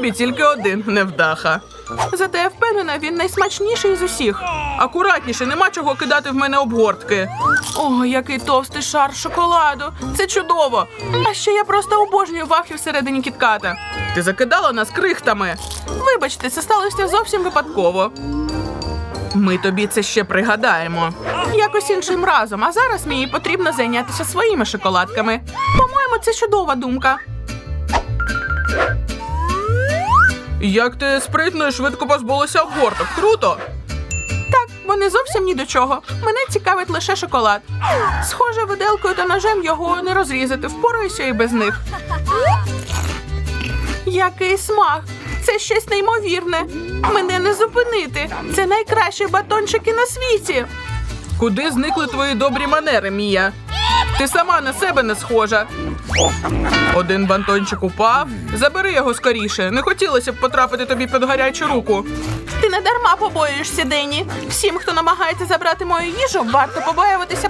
Бі тільки один невдаха. Зате я впевнена, він найсмачніший з усіх. Акуратніше, нема чого кидати в мене обгортки. О, який товстий шар шоколаду. Це чудово. А ще я просто обожнюю вафлі всередині кітката. Ти закидала нас крихтами. Вибачте, це сталося зовсім випадково. Ми тобі це ще пригадаємо. Якось іншим разом, а зараз мені потрібно зайнятися своїми шоколадками. По-моєму, це чудова думка. Як ти спритно і швидко позбулася обгорток? Круто! Так, вони зовсім ні до чого. Мене цікавить лише шоколад. Схоже, виделкою та ножем його не розрізати, впораюся і без них. Який смак! Це щось неймовірне. Мене не зупинити. Це найкращі батончики на світі. Куди зникли твої добрі манери, Мія? Ти сама на себе не схожа. Один бантончик упав. Забери його скоріше. Не хотілося б потрапити тобі під гарячу руку. Ти не дарма побоюєшся, Дені. Всім, хто намагається забрати мою їжу, варто побоюватися